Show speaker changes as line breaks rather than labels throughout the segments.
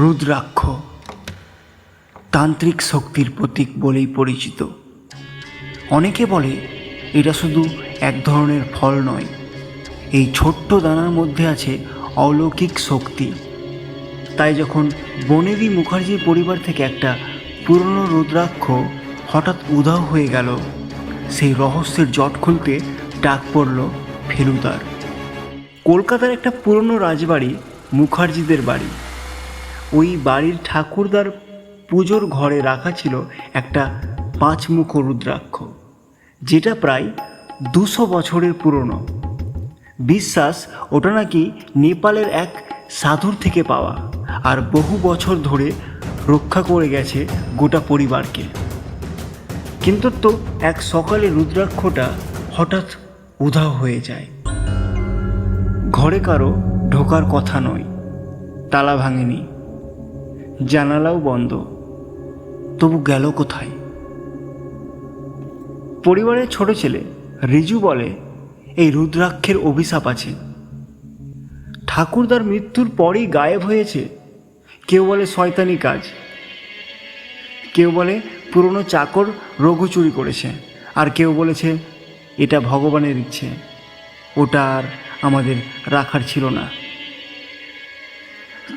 রুদ্রাক্ষ, তান্ত্রিক শক্তির প্রতীক বলেই পরিচিত। অনেকে বলে এটা শুধু এক ধরনের ফল নয়, এই ছোট্ট দানার মধ্যে আছে অলৌকিক শক্তি। তাই যখন বনেদি মুখার্জির পরিবার থেকে একটা পুরনো রুদ্রাক্ষ হঠাৎ উধাও হয়ে গেল, সেই রহস্যের জট খুলতে ডাক পড়ল ফেলুদার। কলকাতার একটা পুরনো রাজবাড়ি মুখার্জিদের বাড়ি। ওই বাড়ির ঠাকুরদার পুজোর ঘরে রাখা ছিল একটা পাঁচমুখ রুদ্রাক্ষ, যেটা প্রায় দুশো বছরের পুরনো। বিশ্বাস, ওটা নাকি নেপালের এক সাধুর থেকে পাওয়া আর বহু বছর ধরে রক্ষা করে গেছে গোটা পরিবারকে। কিন্তু তো এক সকালে রুদ্রাক্ষটা হঠাৎ উধাও হয়ে যায়। ঘরে কারও ঢোকার কথা নয়, তালা ভাঙেনি। জানালাও বন্ধ। তবু গেল কোথায়? পরিবারের ছোট ছেলে রিজু বলে, এই রুদ্রাক্ষের অভিশাপ আছে। ঠাকুরদার মৃত্যুর পরই গায়েব হয়েছে। কেউ বলে শয়তানি কাজ। কেউ বলে পুরনো চাকর রঘু চুরি করেছে। আর কেউ বলেছে, এটা ভগবানের ইচ্ছে। ওটা আর আমাদের রাখার ছিল না।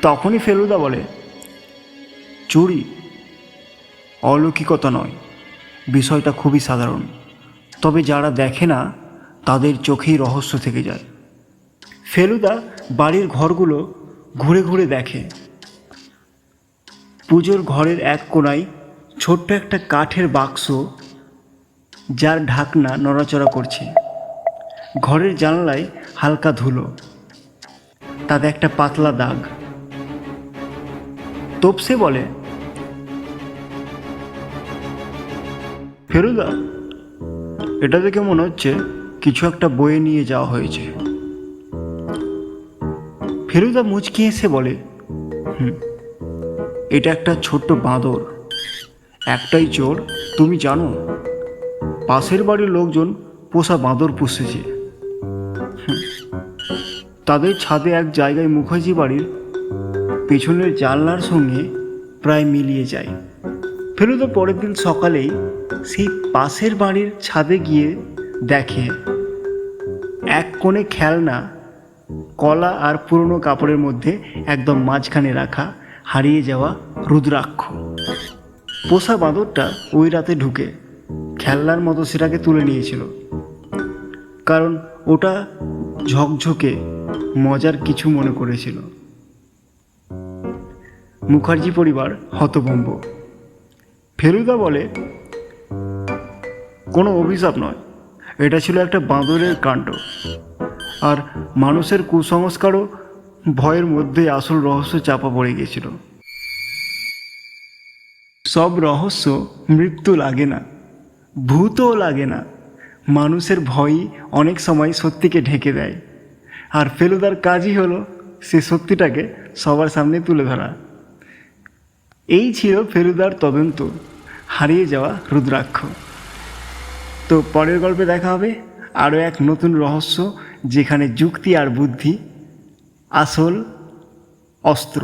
তখনই ফেলুদা বলে চুরি, অলৌকিকতা নয়। বিষয়টা খুবই সাধারণ। তবে যারা দেখে না, তাদের চোখেই রহস্য থেকে যায়। ফেলুদা বাড়ির ঘরগুলো ঘুরে ঘুরে দেখে। পুজোর ঘরের এক কোনায় ছোট্ট একটা কাঠের বাক্স যার ঢাকনা নড়াচড়া করছে। ঘরের জানলায় হালকা ধুলো। তাতে একটা পাতলা দাগ। তোপসে বলে ফেরুদা, এটা দেখে মনে হচ্ছে কিছু একটা বয়ে নিয়ে যাওয়া হয়েছে। ফেরুদা মুচকি এসে বলে, হুম, এটা একটা ছোট্ট বাঁদর। একটাই চোর, তুমি জানো? পাশের বাড়ির লোকজন পোষা বাঁদর পুষেছে। তাদের ছাদে এক জায়গায় মুখার্জি বাড়ির পেছনের জানলার সঙ্গে প্রায় মিলিয়ে যায়। ফেরুদা পরের দিন সকালেই সেই পাশের বাড়ির ছাদে গিয়ে দেখে এক কোণে খেলনা, কলা আর পুরনো কাপড়ের মধ্যে একদম মাঝখানে রাখা হারিয়ে যাওয়া রুদ্রাক্ষ। পোষা বাঁদরটা ওই রাতে ঢুকে খেলনার মতো সেটাকে তুলে নিয়েছিল। কারণ ওটা ঝকঝকে মজার কিছু মনে করেছিল। মুখার্জি পরিবার হতভম্ব। ফেলুদা বলে কোনো অভিশাপ নয়। এটা ছিল একটা বাঁদরের কাণ্ড। আর মানুষের কুসংস্কারও ভয়ের মধ্যে আসল রহস্য চাপা পড়ে গিয়েছিল। সব রহস্য মৃত্যু লাগে না, ভূতও লাগে না। মানুষের ভয়ই অনেক সময় সত্যিকে ঢেকে দেয়। আর ফেলুদার কাজই হলো সে সত্যিটাকে সবার সামনে তুলে ধরা। এই ছিল ফেলুদার তদন্ত, হারিয়ে যাওয়া রুদ্রাক্ষ। তো পরের গল্পে দেখা হবে আরও এক নতুন রহস্য যেখানে যুক্তি আর বুদ্ধি, আসল অস্ত্র।